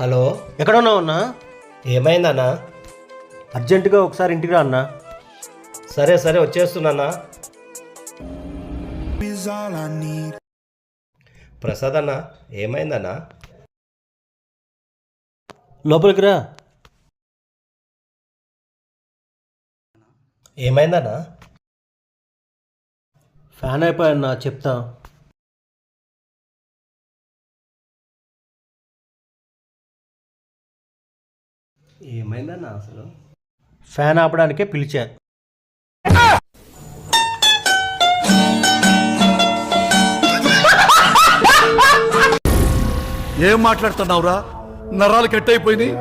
Hello? ఎక్కడ ఉన్నావు అన్నా? ఏమైందన్నా? అర్జెంటుగా ఒకసారి ఇంటికి రా అన్నా. సరే సరే వచ్చేస్తున్నానా? need. ప్రసాద్ అన్న ఏమైందన్నా? లోపలికి రా. ఏమైందన్నా? ఫ్యాన్ అయిపోయన్నా చెప్తా. ఏమైందన్నా అసలు? ఫ్యాన్ ఆపడానికే పిలిచా. ఏం మాట్లాడుతున్నావురా? నరాలు కట్ అయిపోయినాయి